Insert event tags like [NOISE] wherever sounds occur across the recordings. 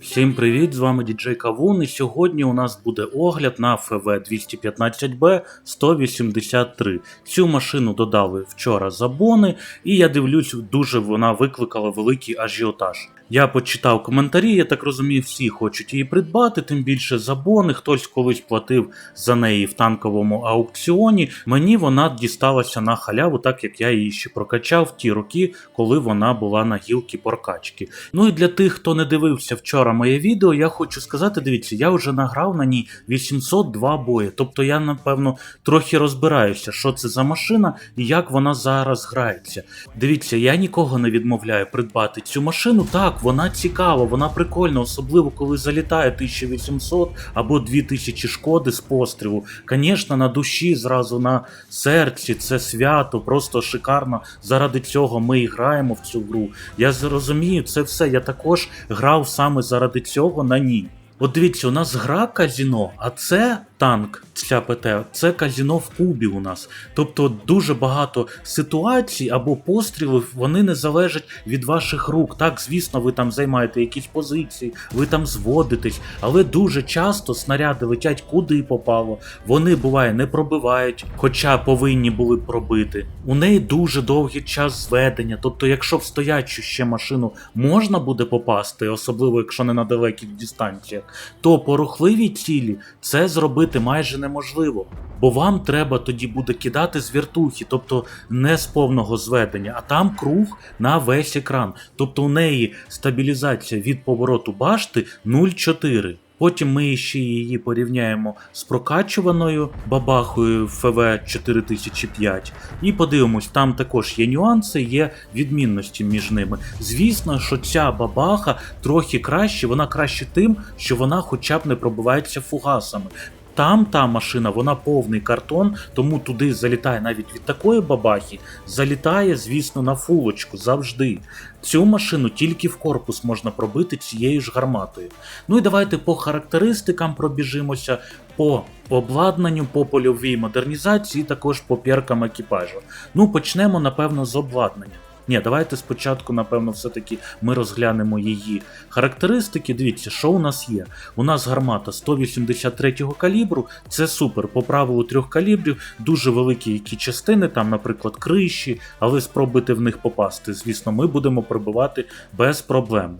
Всім привіт! З вами діджей Кавун, і сьогодні у нас буде огляд на ФВ 215B 183. Цю машину додали вчора за бони, і я дивлюсь, дуже вона викликала великий ажіотаж. Я почитав коментарі, я так розумію, всі хочуть її придбати, тим більше за бони. Хтось колись платив за неї в танковому аукціоні. Мені вона дісталася на халяву, так як я її ще прокачав в ті роки, коли вона була на гілки прокачки. Ну і для тих, хто не дивився вчора моє відео, я хочу сказати: дивіться, я вже награв на ній 802 бої. Тобто я, напевно, трохи розбираюся, що це за машина і як вона зараз грається. Дивіться, я нікого не відмовляю придбати цю машину. Так, вона цікава, вона прикольна, особливо коли залітає 1800 або 2000 шкоди з пострілу. Звісно, на душі, зразу на серці, це свято, просто шикарно. Заради цього ми і граємо в цю гру. Я зрозумію, це все. Я також грав саме заради цього на ній. От дивіться, у нас гра казіно, а це танк, ця ПТ, це казіно в кубі у нас. Тобто дуже багато ситуацій або пострілів вони не залежать від ваших рук. Так, звісно, ви там займаєте якісь позиції, ви там зводитесь, але дуже часто снаряди летять куди попало. Вони буває не пробивають, хоча повинні були пробити. У неї дуже довгий час зведення. Тобто, якщо в стоячу ще машину можна буде попасти, особливо якщо не на далеких дистанціях, то по рухливій цілі це зробити майже неможливо. Бо вам треба тоді буде кидати з віртухи, тобто не з повного зведення, а там круг на весь екран. Тобто у неї стабілізація від повороту башти 0,4. Потім ми ще її порівняємо з прокачуваною бабахою ФВ 4005 і подивимось, там також є нюанси, є відмінності між ними. Звісно, що ця бабаха трохи краще, вона краще тим, що вона хоча б не пробивається фугасами. Там та машина, вона повний картон, тому туди залітає навіть від такої бабахи, залітає, звісно, на фулочку завжди. Цю машину тільки в корпус можна пробити цією ж гарматою. Ну і давайте по характеристикам пробіжимося, по обладнанню, по польовій модернізації, також по перкам екіпажу. Ну, почнемо, напевно, з обладнання. Ні, давайте спочатку, напевно, все-таки ми розглянемо її характеристики. Дивіться, що у нас є. У нас гармата 183 калібру, це супер. По правилу трьох калібрів, дуже великі які частини, там, наприклад, криші, але спробуйте в них попасти. Звісно, ми будемо пробивати без проблем.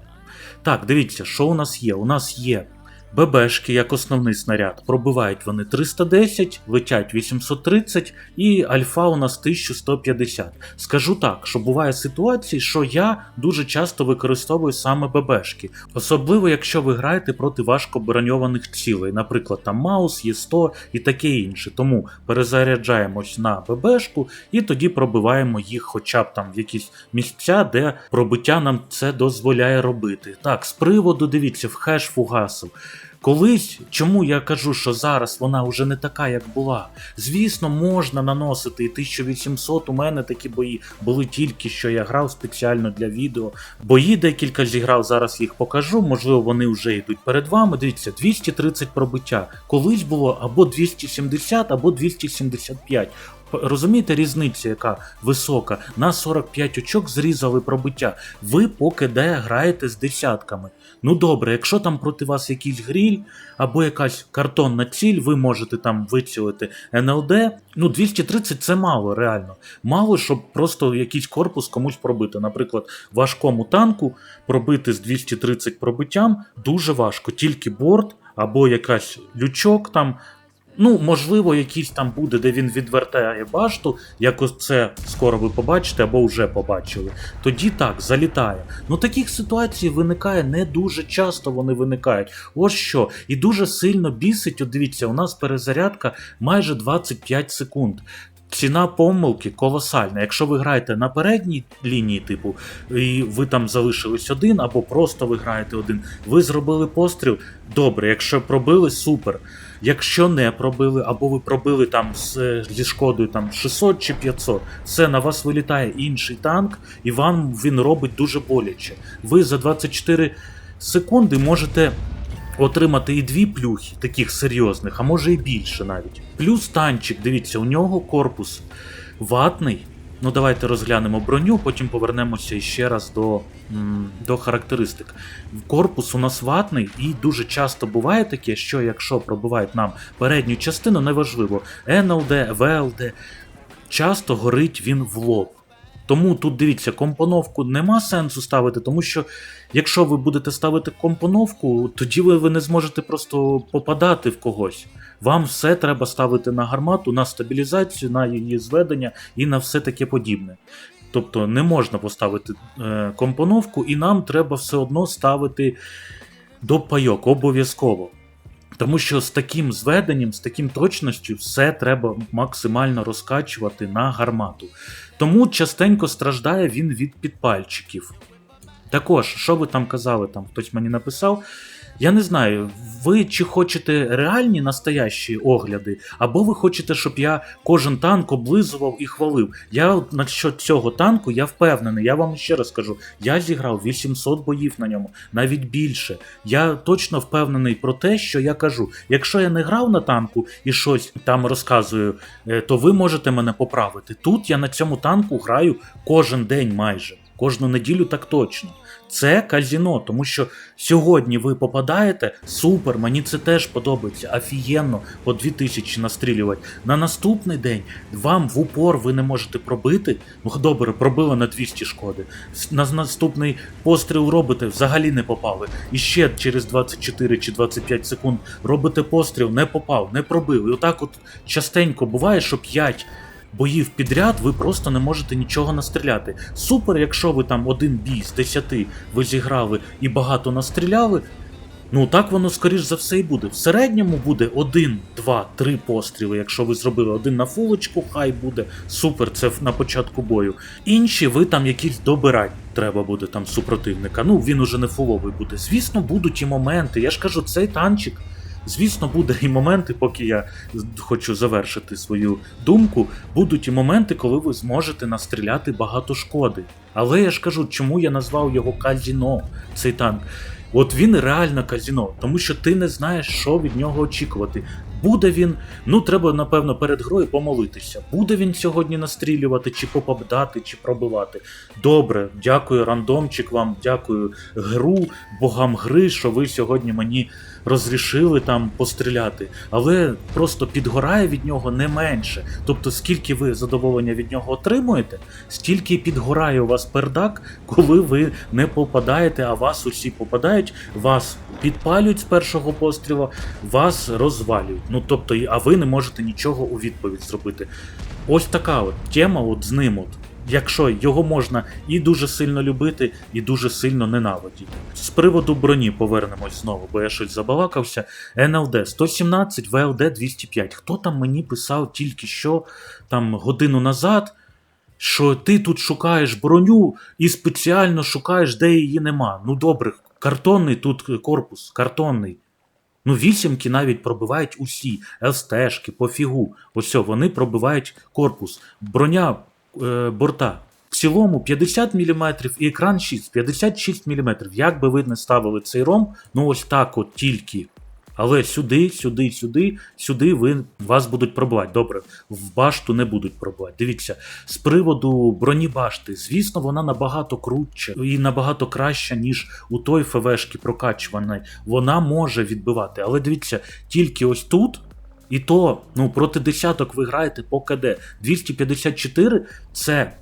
Так, дивіться, що у нас є? У нас є ББшки як основний снаряд. Пробивають вони 310, летять 830 і альфа у нас 1150. Скажу так, що буває ситуації, що я дуже часто використовую саме ББшки. Особливо, якщо ви граєте проти важко броньованих цілей, наприклад, там Маус, Є100 і таке інше. Тому перезаряджаємось на ББшку і тоді пробиваємо їх хоча б там в якісь місця, де пробиття нам це дозволяє робити. Так, з приводу, дивіться, в хеш фугасів. Колись, чому я кажу, що зараз вона вже не така, як була. Звісно, можна наносити і 1800. У мене такі бої були тільки що я грав спеціально для відео. Бої декілька зіграв, зараз їх покажу. Можливо, вони вже йдуть перед вами. Дивіться, 230 пробиття. Колись було або 270, або 275. Розумієте різницю, яка висока? На 45 очок зрізали пробиття. Ви поки де граєте з десятками. Ну добре, якщо там проти вас якийсь гріль або якась картонна ціль, ви можете там вицілити НЛД. Ну 230 це мало, реально. Мало, щоб просто якийсь корпус комусь пробити. Наприклад, важкому танку пробити з 230 пробиттям дуже важко. Тільки борт або якась лючок там. Ну, можливо, якийсь там буде, де він відвертає башту, як ось це скоро ви побачите або вже побачили. Тоді так, залітає. Ну таких ситуацій виникає не дуже часто вони виникають. Ось що. І дуже сильно бісить, от дивіться, у нас перезарядка майже 25 секунд. Ціна помилки колосальна. Якщо ви граєте на передній лінії, типу, і ви там залишились один, або просто ви граєте один, ви зробили постріл. Добре, якщо пробили, супер. Якщо не пробили, або ви пробили там з, зі шкодою там 600 чи 500, все на вас вилітає інший танк, і вам він робить дуже боляче. Ви за 24 секунди можете отримати і дві плюхи, таких серйозних, а може і більше навіть. Плюс танчик, дивіться, у нього корпус ватний. Ну, давайте розглянемо броню, потім повернемося ще раз до, до характеристик. Корпус у нас ватний, і дуже часто буває таке, що якщо пробивають нам передню частину, неважливо, НЛД, ВЛД, часто горить він в лоб. Тому тут дивіться, компоновку нема сенсу ставити, тому що якщо ви будете ставити компоновку, тоді ви, ви не зможете просто попадати в когось. Вам все треба ставити на гармату, на стабілізацію, на її зведення і на все таке подібне. Тобто не можна поставити е, компоновку, і нам треба все одно ставити до пайок обов'язково. Тому що з таким зведенням, з таким точністю, все треба максимально розкачувати на гармату. Тому частенько страждає він від підпальчиків. Також, що ви там казали, там хтось мені написав. Я не знаю, ви чи хочете реальні настоящі огляди, або ви хочете, щоб я кожен танк облизував і хвалив. Я от насчет цього танку я впевнений. Я вам ще раз кажу, я зіграв 800 боїв на ньому, навіть більше. Я точно впевнений про те, що я кажу. Якщо я не грав на танку і щось там розказую, е, то ви можете мене поправити. Тут я на цьому танку граю кожен день майже. Кожну неділю так точно. Це казіно, тому що сьогодні ви попадаєте, супер, мені це теж подобається, офігенно, по 2000 настрілювати. На наступний день вам в упор ви не можете пробити. Ну добре, пробили на 200 шкоди. На наступний постріл робите, взагалі не попали. І ще через 24 чи 25 секунд робите постріл, не попав, не пробив. І отак от частенько буває, що 5 боїв підряд ви просто не можете нічого настріляти. Супер, якщо ви там один бій з 10 ви зіграли і багато настріляли. Ну так воно скоріш за все і буде. В середньому буде один, два, три постріли. Якщо ви зробили один на фулочку, хай буде супер, це на початку бою. Інші ви там якісь добирати треба буде там супротивника. Ну він уже не фуловий буде. Звісно, будуть і моменти. Я ж кажу, цей танчик. Звісно, буде і моменти, поки я хочу завершити свою думку. Будуть і моменти, коли ви зможете настріляти багато шкоди. Але я ж кажу, чому я назвав його казіно, цей танк. От він реально казіно, тому що ти не знаєш, що від нього очікувати. Буде він, ну треба напевно перед грою помолитися. Буде він сьогодні настрілювати, чи попадати, чи пробивати. Добре, дякую, рандомчик вам, дякую гру, богам гри, що ви сьогодні мені розрішили там постріляти. Але просто підгорає від нього не менше. Тобто, скільки ви задоволення від нього отримуєте, стільки підгорає у вас пердак, коли ви не попадаєте, а вас усі попадають, вас підпалюють з першого пострілу, вас розвалюють. Ну тобто, а ви не можете нічого у відповідь зробити. Ось така от тема от з ним. От. Якщо його можна і дуже сильно любити, і дуже сильно ненавидіти. З приводу броні повернемось знову, бо я щось забалакався. НЛД 117, ВЛД 205. Хто там мені писав тільки що там годину назад, що ти тут шукаєш броню і спеціально шукаєш, де її нема. Ну добре, картонний тут корпус, картонний. Ну, вісімки навіть пробивають усі, ЛСТшки, по фігу. Ось вони пробивають корпус. Броня е, борта. В цілому 50 мм і екран 6, 56 мм. Як би ви не ставили цей ром, ну ось так от тільки. Але сюди, сюди, сюди, сюди ви вас будуть пробивати. Добре, в башту не будуть пробивати. Дивіться, з приводу броні башти, звісно, вона набагато крутче і набагато краща, ніж у той ФВшки прокачуваної. Вона може відбивати. Але дивіться, тільки ось тут. І то, ну, проти десяток ви граєте по КД. 254 це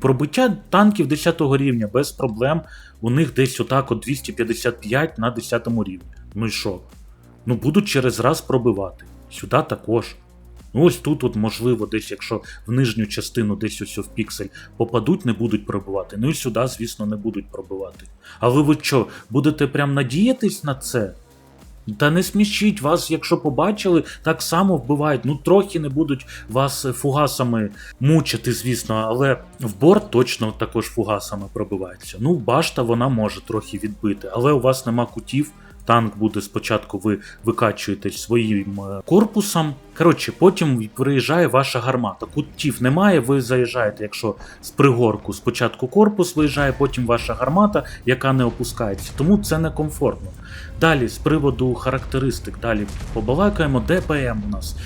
пробиття танків 10 рівня без проблем. У них десь отак от 255 на 10 рівні. Ну і що? Ну будуть через раз пробивати. Сюди також. Ну ось тут, от, можливо, десь, якщо в нижню частину десь ось в піксель попадуть, не будуть пробивати. Ну і сюди, звісно, не будуть пробивати. Але ви що, будете прям надіятись на це? Та не смішіть вас, якщо побачили, так само вбивають. Ну трохи не будуть вас фугасами мучити, звісно, але в борт точно також фугасами пробивається. Ну, башта вона може трохи відбити, але у вас нема кутів. Танк буде спочатку, ви викачуєте своїм е, корпусом. Коротше, потім приїжджає ваша гармата. Кутів немає, ви заїжджаєте, якщо з пригорку спочатку корпус виїжджає, потім ваша гармата, яка не опускається. Тому це некомфортно. Далі, з приводу характеристик, далі побалакаємо. ДПМ у нас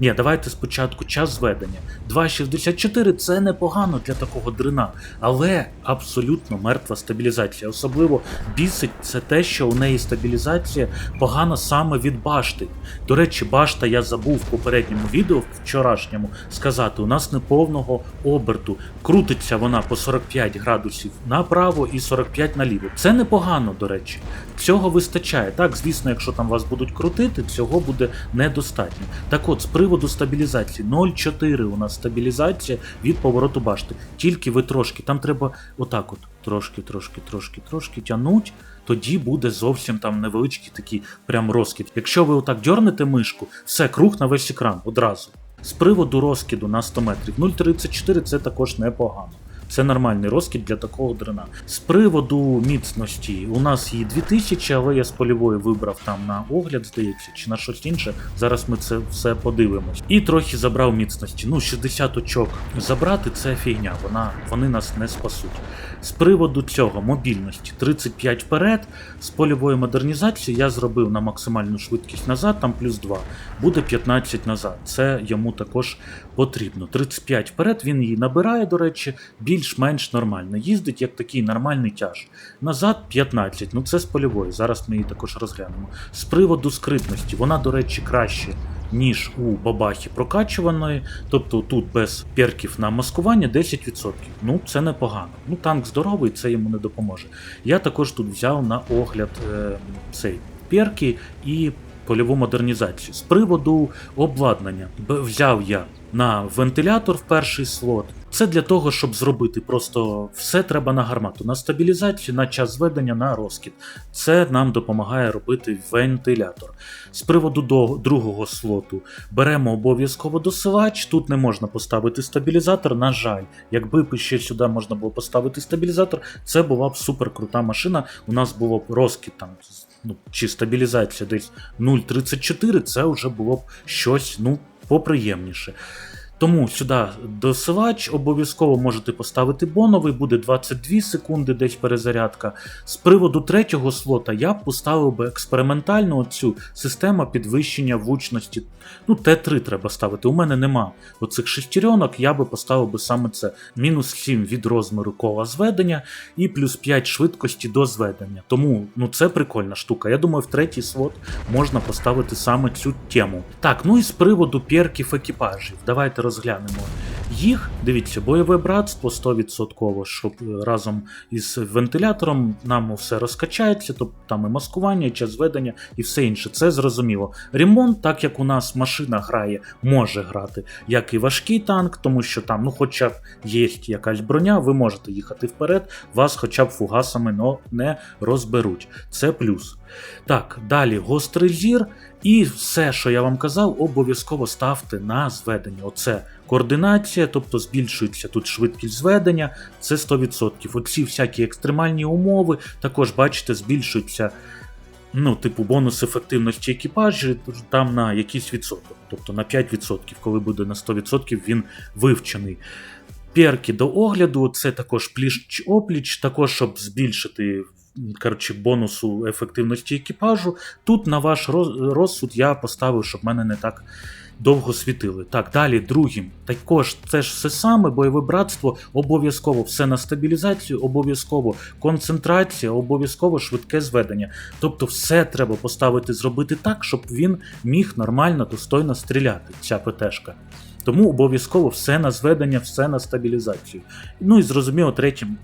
Ні, давайте спочатку час зведення. 2,64 це непогано для такого дрина, але абсолютно мертва стабілізація. Особливо бісить це те, що у неї стабілізація погана саме від башти. До речі, башта я забув в попередньому відео, вчорашньому, сказати, у нас неповного оберту. Крутиться вона по 45 градусів направо і 45 наліво. Це непогано, до речі. Цього вистачає. Так, звісно, якщо там вас будуть крутити, цього буде недостатньо. Так от, з приводу стабілізації, 0,4 у нас стабілізація від повороту башти. Тільки ви трошки, там треба отак от трошки, трошки, трошки, трошки тягнути. тоді буде зовсім там невеличкий такий прям розкид. Якщо ви отак дьорнете мишку, все, круг на весь екран одразу. З приводу розкиду на 100 метрів 0,34 це також непогано. Це нормальний розкид для такого дрена. З приводу міцності, у нас її 2000, але я з польової вибрав там на огляд, здається, чи на щось інше. Зараз ми це все подивимось. І трохи забрав міцності. Ну, 60 очок забрати це фігня, вона, вони нас не спасуть. З приводу цього мобільності 35 вперед. З польової модернізації я зробив на максимальну швидкість назад, там плюс 2. Буде 15 назад. Це йому також потрібно. 35 вперед, він її набирає, до речі, більш-менш нормально. Їздить як такий нормальний тяж. Назад 15, ну це з польової. Зараз ми її також розглянемо. З приводу скритності, вона, до речі, краще. Ніж у бабахі прокачуваної, тобто тут без перків на маскування 10%. Ну це непогано. Ну танк здоровий, це йому не допоможе. Я також тут взяв на огляд е, цей перки і польову модернізацію. З приводу обладнання взяв я на вентилятор в перший слот. Це для того, щоб зробити просто все треба на гармату, на стабілізацію, на час зведення, на розкид. Це нам допомагає робити вентилятор. З приводу до другого слоту беремо обов'язково досилач. Тут не можна поставити стабілізатор. На жаль, якби ще сюди можна було поставити стабілізатор, це була б супер крута машина. У нас було б розкид там. Ну, чи стабілізація десь 0,34, це вже було б щось ну, поприємніше. Тому сюди досилач обов'язково можете поставити боновий, буде 22 секунди десь перезарядка. З приводу третього слота я б поставив би експериментальну цю систему підвищення влучності. Ну, Т3 треба ставити. У мене нема оцих шестеренок, я би поставив би саме це. Мінус 7 від розміру кола зведення і плюс 5 швидкості до зведення. Тому ну це прикольна штука. Я думаю, в третій слот можна поставити саме цю тему. Так, ну і з приводу перків екіпажів. Давайте розглянемо розглянемо їх. Дивіться, бойове братство 100%, щоб е, разом із вентилятором нам все розкачається, тобто там і маскування, і час зведення, і все інше. Це зрозуміло. Ремонт, так як у нас машина грає, може грати як і важкий танк, тому що там, ну, хоча б є якась броня, ви можете їхати вперед, вас хоча б фугасами но не розберуть. Це плюс. Так, далі гострий зір. І все, що я вам казав, обов'язково ставте на зведення. Оце координація, тобто збільшується тут швидкість зведення, це 100%. Оці всякі екстремальні умови, також бачите, збільшуються. Ну, типу, бонус ефективності екіпажу там на якийсь відсоток, тобто на 5%, коли буде на 100% він вивчений. Перки до огляду, це також пліч опліч, також щоб збільшити коротше, бонусу ефективності екіпажу. Тут на ваш розсуд я поставив, щоб в мене не так довго світили. Так, далі другим. Також це ж все саме, бойове братство, обов'язково все на стабілізацію, обов'язково концентрація, обов'язково швидке зведення. Тобто все треба поставити, зробити так, щоб він міг нормально, достойно стріляти, ця ПТшка. Тому обов'язково все на зведення, все на стабілізацію. Ну і зрозуміло, третім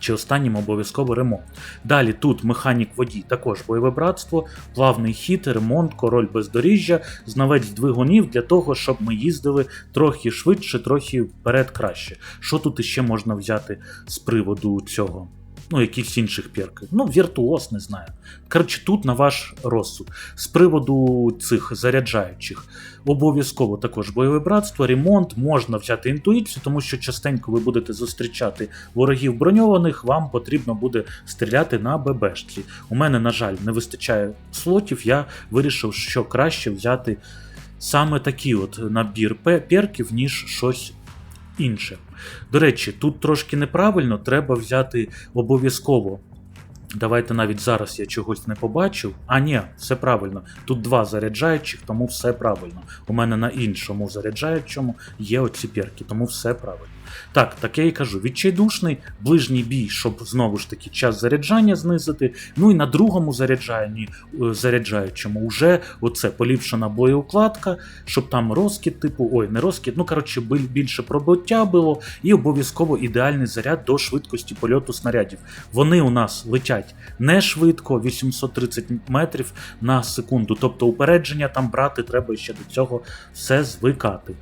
чи останнім обов'язково ремонт. Далі тут механік водій, також бойове братство, плавний хід, ремонт, король бездоріжжя, знавець двигунів для того, щоб ми їздили трохи швидше, трохи вперед краще. Що тут іще можна взяти з приводу цього? Ну, якісь інших перків. Ну, віртуоз, не знаю. Коротше, тут на ваш розсуд. З приводу цих заряджаючих, обов'язково також бойове братство, ремонт, можна взяти інтуїцію, тому що частенько ви будете зустрічати ворогів броньованих, вам потрібно буде стріляти на ББшці. У мене, на жаль, не вистачає слотів, я вирішив, що краще взяти саме такий от набір пе- перків, ніж щось інше. До речі, тут трошки неправильно, треба взяти обов'язково Давайте навіть зараз я чогось не побачив. А ні, все правильно. Тут два заряджаючих, тому все правильно. У мене на іншому заряджаючому є оці перки, тому все правильно. Так, так я і кажу, відчайдушний, ближній бій, щоб знову ж таки час заряджання знизити. Ну і на другому заряджанні, е, заряджаючому вже оце поліпшена боєукладка, щоб там розкид, типу, ой, не розкид, ну коротше, більше пробиття було, і обов'язково ідеальний заряд до швидкості польоту снарядів. Вони у нас летять не швидко, 830 метрів на секунду. Тобто упередження там брати треба ще до цього все звикати.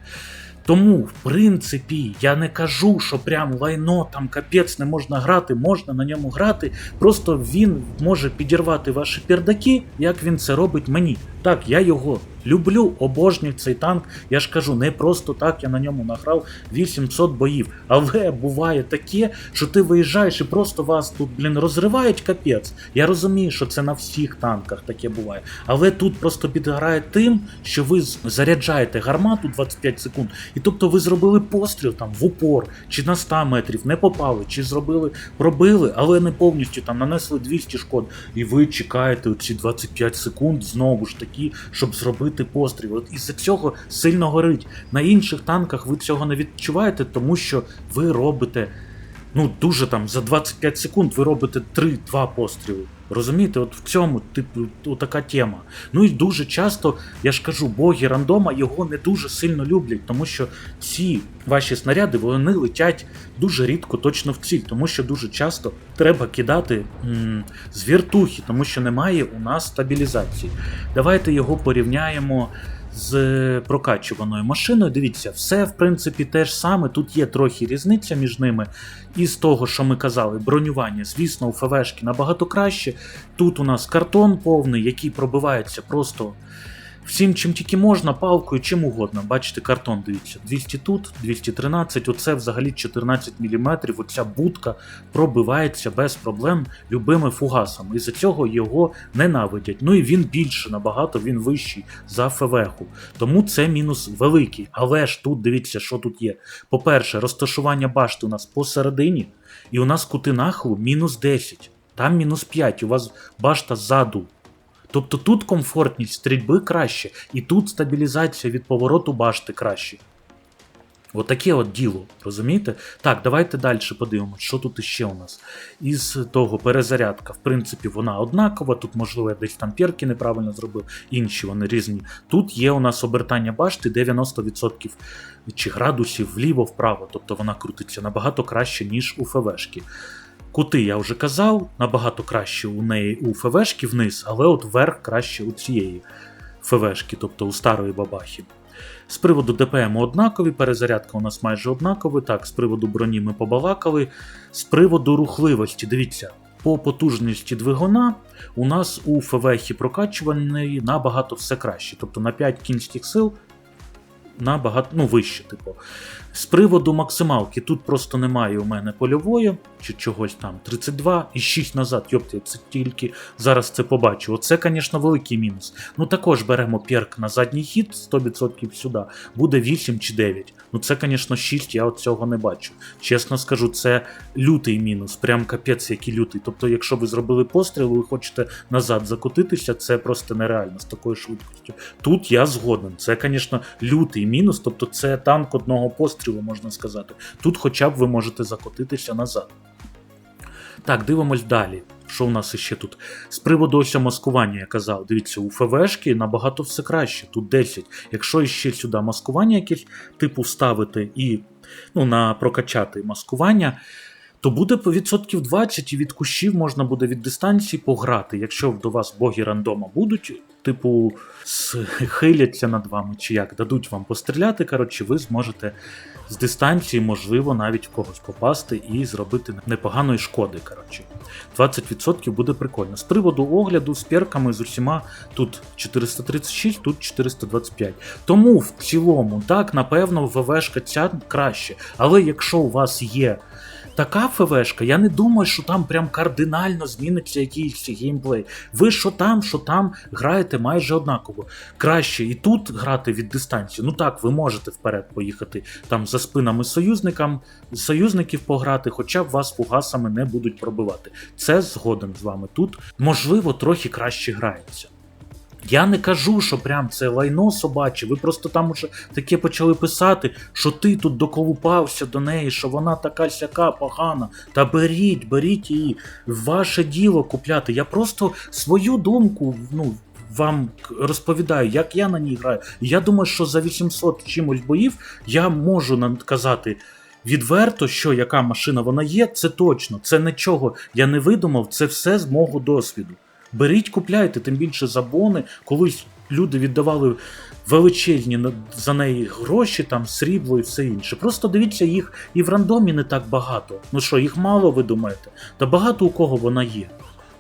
Тому, в принципі, я не кажу, що прям лайно там капець не можна грати, можна на ньому грати. Просто він може підірвати ваші пердаки, як він це робить мені. Так, я його люблю, обожнюю цей танк. Я ж кажу, не просто так я на ньому награв 800 боїв. Але буває таке, що ти виїжджаєш і просто вас тут, блін, розривають капець. Я розумію, що це на всіх танках таке буває. Але тут просто підграє тим, що ви заряджаєте гармату 25 секунд, і тобто ви зробили постріл там в упор, чи на 100 метрів, не попали, чи зробили, пробили, але не повністю там нанесли 200 шкод. І ви чекаєте оці 25 секунд знову ж таки, щоб зробити постріл. От із-за цього сильно горить. На інших танках ви цього не відчуваєте, тому що ви робите. Ну, дуже там за 25 секунд ви робите 3-2 постріли. Розумієте, от в цьому, типу, така тема. Ну і дуже часто, я ж кажу, боги рандома його не дуже сильно люблять, тому що ці ваші снаряди вони летять дуже рідко точно в ціль, тому що дуже часто треба кидати м- з віртухи, тому що немає у нас стабілізації. Давайте його порівняємо з прокачуваною машиною. Дивіться, все в принципі те ж саме. Тут є трохи різниця між ними. І з того, що ми казали, бронювання, звісно, у ФВшки набагато краще. Тут у нас картон повний, який пробивається просто всім, чим тільки можна, палкою, чим угодно. Бачите, картон, дивіться, 200 тут, 213, оце взагалі 14 мм, оця будка пробивається без проблем любими фугасами. І за цього його ненавидять. Ну і він більше набагато, він вищий за ФВХу. Тому це мінус великий. Але ж тут дивіться, що тут є. По-перше, розташування башти у нас посередині, і у нас кути нахилу мінус 10. Там мінус 5, у вас башта ззаду. Тобто тут комфортність стрільби краще, і тут стабілізація від повороту башти краще. Отаке от діло, розумієте? Так, давайте далі подивимося, що тут іще у нас. Із того перезарядка, в принципі, вона однакова. Тут, можливо, я десь там перки неправильно зробив, інші вони різні. Тут є у нас обертання башти 90% чи градусів вліво-вправо, тобто вона крутиться набагато краще, ніж у ФВшки. Кути, я вже казав, набагато краще у неї у ФВшки вниз, але от вверх краще у цієї ФВшки, тобто у старої бабахи. З приводу ДПМ однакові, перезарядка у нас майже однакова. Так, з приводу броні ми побалакали. З приводу рухливості, дивіться, по потужності двигуна у нас у ФВХі прокачуваної набагато все краще. Тобто на 5 кінських сил набагато ну, вище, типу. З приводу максималки, тут просто немає у мене польової чи чогось там 32 і 6 назад. Йопте, це тільки зараз це побачу. Оце, звісно, великий мінус. Ну також беремо перк на задній хід 100% сюди, буде 8 чи 9. Ну це, звісно, 6, я от цього не бачу. Чесно скажу, це лютий мінус, прям капець, який лютий. Тобто, якщо ви зробили постріл, ви хочете назад закотитися, це просто нереально з такою швидкістю. Тут я згоден. Це, звісно, лютий мінус, тобто це танк одного пострілу, можна сказати. Тут хоча б ви можете закотитися назад. Так, дивимось далі. Що у нас іще тут? З приводу ось маскування, я казав, дивіться, у ФВшки набагато все краще, тут 10. Якщо іще сюди маскування якесь типу вставити і ну, на прокачати маскування, то буде відсотків 20 і від кущів можна буде від дистанції пограти. Якщо до вас боги рандома будуть, типу, схиляться над вами, чи як, дадуть вам постріляти, коротше, ви зможете з дистанції, можливо, навіть в когось попасти і зробити непоганої шкоди. коротше. 20% буде прикольно. З приводу огляду з перками з усіма тут 436, тут 425. Тому в цілому, так, напевно, ВВшка ця краще. Але якщо у вас є така ФВшка, я не думаю, що там прям кардинально зміниться якийсь геймплей. Ви що там, що там граєте майже однаково. Краще і тут грати від дистанції. Ну так, ви можете вперед поїхати там за спинами союзникам, союзників пограти, хоча б вас фугасами не будуть пробивати. Це згоден з вами. Тут можливо трохи краще грається. Я не кажу, що прям це лайно собаче. Ви просто там уже таке почали писати, що ти тут доколупався до неї, що вона така сяка погана. Та беріть, беріть її. Ваше діло купляти. Я просто свою думку, ну. Вам розповідаю, як я на ній граю. Я думаю, що за 800 чимось боїв я можу нам казати відверто, що яка машина вона є, це точно. Це нічого я не видумав, це все з мого досвіду. Беріть, купляйте, тим більше за бони. Колись люди віддавали величезні за неї гроші, там срібло і все інше. Просто дивіться, їх і в рандомі не так багато. Ну що, їх мало, ви думаєте? Та багато у кого вона є.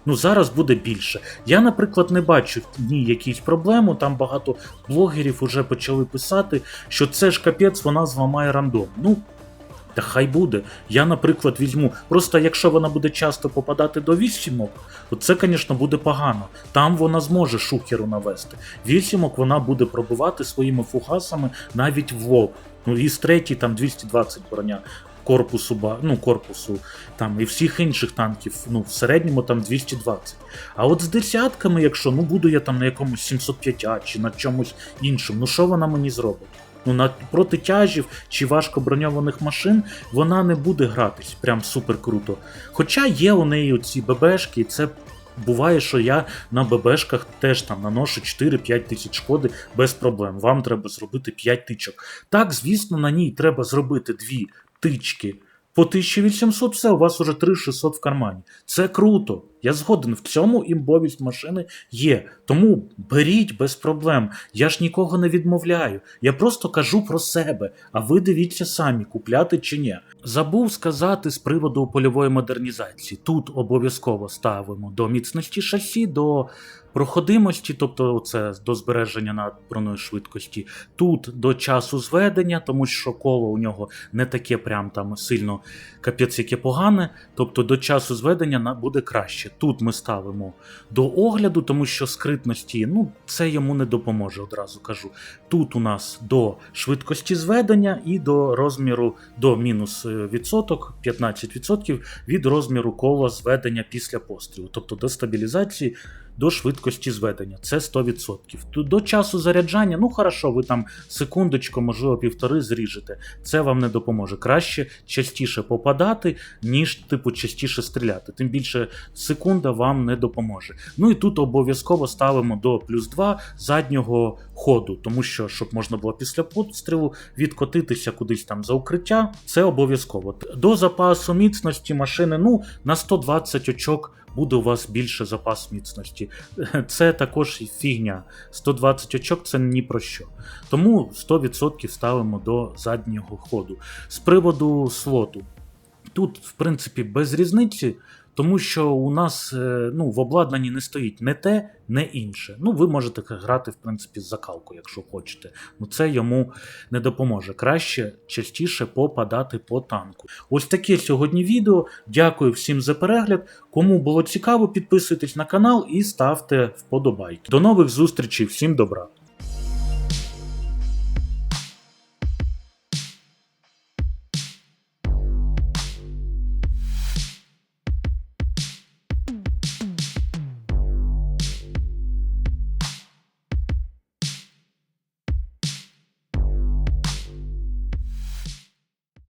Ну зараз буде більше. Я, наприклад, не бачу ні якісь проблеми. Там багато блогерів вже почали писати, що це ж капець, вона зламає рандом. Ну. Та хай буде. Я, наприклад, візьму. Просто якщо вона буде часто попадати до вісімок, то це, звісно, буде погано. Там вона зможе шухеру навести. Вісімок вона буде пробивати своїми фугасами навіть в лоб. Ну і з третій там 220 броня корпусу, ну, корпусу там і всіх інших танків, ну, в середньому там 220. А от з десятками, якщо ну буду я там на якомусь 705 чи на чомусь іншому, ну що вона мені зробить? Ну, на проти тяжів чи важко броньованих машин вона не буде гратись прям супер круто. Хоча є у неї ці ББшки, і це буває, що я на ББшках теж там наношу 4-5 тисяч шкоди без проблем. Вам треба зробити 5 тичок. Так, звісно, на ній треба зробити дві тички. По 1800 все, у вас уже 3600 в кармані. Це круто. Я згоден, в цьому імбовість машини є. Тому беріть без проблем. Я ж нікого не відмовляю. Я просто кажу про себе, а ви дивіться самі, купляти чи ні. Забув сказати з приводу польової модернізації. Тут обов'язково ставимо до міцності шасі, до проходимості, тобто це до збереження надбраної швидкості. Тут до часу зведення, тому що коло у нього не таке прям там сильно капець яке погане, тобто до часу зведення буде краще. Тут ми ставимо до огляду, тому що скритності, ну це йому не допоможе, одразу кажу. Тут у нас до швидкості зведення і до розміру до мінус е, відсоток, 15% від розміру кола зведення після пострілу, тобто до стабілізації. До швидкості зведення, це 100%. Тут До часу заряджання, ну хорошо, ви там секундочку, можливо, півтори зріжете. Це вам не допоможе. Краще частіше попадати, ніж типу частіше стріляти. Тим більше секунда вам не допоможе. Ну і тут обов'язково ставимо до плюс 2 заднього ходу, тому що щоб можна було після пострілу відкотитися кудись там за укриття. Це обов'язково. До запасу міцності машини, ну на 120 очок. Буде у вас більше запас міцності. [LAUGHS] Це також фігня. 120 очок це ні про що. Тому 100% ставимо до заднього ходу. З приводу слоту. Тут, в принципі, без різниці, тому що у нас е, ну, в обладнанні не стоїть не те, не інше. Ну, ви можете грати, в принципі, з закалкою, якщо хочете. Ну це йому не допоможе. Краще частіше попадати по танку. Ось таке сьогодні відео. Дякую всім за перегляд. Кому було цікаво, підписуйтесь на канал і ставте вподобайки. До нових зустрічей, всім добра!